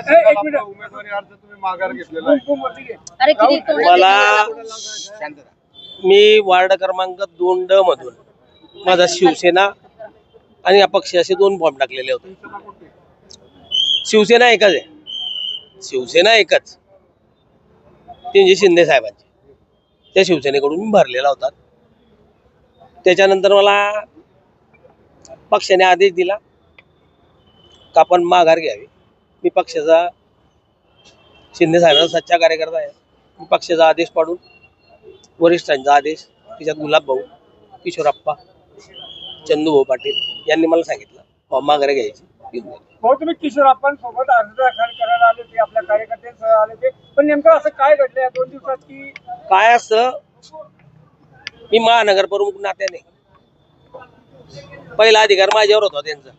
काय सांगाल आपला उमेदवारी अर्ज तुम्ही माघार घेतलेला आहे. अरे किती तोंडात मला? मी वार्ड क्रमांक दोन ड मधून. माझा शिवसेना आणि अपक्ष असे दोन फॉर्म टाकलेले होते. शिवसेना एकच आहे. शिवसेना एकच. त्यांचे शिंदे साहेबांचे. त्या शिवसेनेकडून मी भरलेला होता. त्याच्यानंतर मला पक्षाने आदेश दिला का आपण माघार घ्यावी? मी पक्षाचा शिंदे साहेबांचा सच्चा कार्यकर्ता आहे. मी पक्षाचा आदेश पाडून वरिष्ठांचा आदेश त्याच्यात गुलाब भाऊ किशोरप्पा चंदूभाऊ पाटील यांनी मला सांगितलं. "बुवा, माघार घ्यायची. भाऊ तुम्ही अर्ज दाखल करायला आले ते आपल्या कार्यकर्त्यांसह आले ते पण नेमकं असं काय घडलं या दोन दिवसात की काय मी महानगर प्रमुख नात्याने. पहिला अधिकार माझ्यावर होता त्यांचा.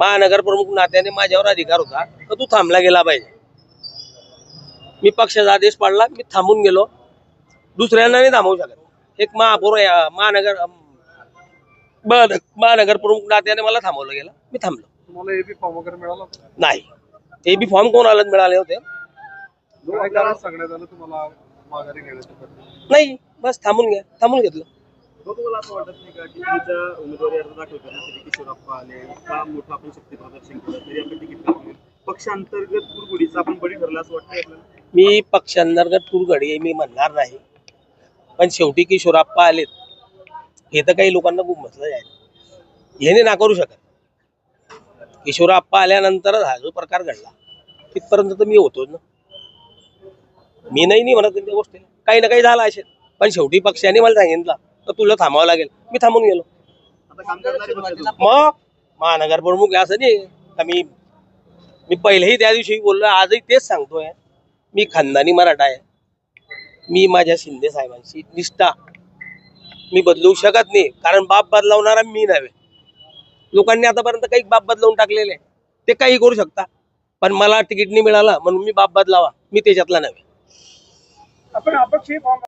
महानगर प्रमुख नात्याने माझ्यावर अधिकार होता तर तू थांबला गेला पाहिजे. मी पक्षाचा आदेश पाडला मी थांबून गेलो. दुसऱ्यांना नाही थांबवू शकत. एक महापौर महानगर महानगर प्रमुख नात्याने मला थांबवलं गेलं. मी थांबलो. तुम्हाला एबी फॉर्म वगैरे मिळाला? नाही. फॉर्म कोणाला मिळाले होते. काय कारण सांगण्यात आलं तुम्हाला माघारी घेण्याचं नाही बस थांबून घ्या. थांबून घेतलं. तुम्हाला असं वाटत नाही का की तुमच्या उमेदवारी अर्ज दाखल करण्यासाठी किशोरप्पा आले का आपण शक्ती प्रदर्शन केलं तरी आपण तिकीट पक्षांतर्गत आपण बळी असं वाटतंय आपल्याला? मी पक्षांतर्गत कुरगडी मी म्हणणार नाही. पण शेवटी किशोरप्पा आलेत. हे तर काही लोकांना खूप म्हटलं आहे. याने ना करू शकत. किशोरप्पा आल्यानंतर हा जो प्रकार घडला तिथपर्यंत तर मी होतो ना. मी नाही नाही म्हणत त्या गोष्टी काही ना काही झालं असेल. पण शेवटी पक्षाने मला सांगितलं तर तुला थांबावं लागेल. मी थांबून गेलो. मग? महानगर प्रमुख आहे असं नाही. का मी मी पहिलेही त्या दिवशी बोललो आजही तेच सांगतोय. मी खानदानी मराठा आहे. मी माझ्या शिंदे साहेबांशी निष्ठा. मी बदलू शकत नाही कारण बाप बदलावणारा मी नव्हे. लोकांनी आतापर्यंत काही बाप बदलवून टाकलेले. ते काही करू शकता. पण मला तिकीट नाही मिळालं म्हणून मी बाप बदलावा. मी त्याच्यातला नव्हे. आपण अपक्ष फॉर्म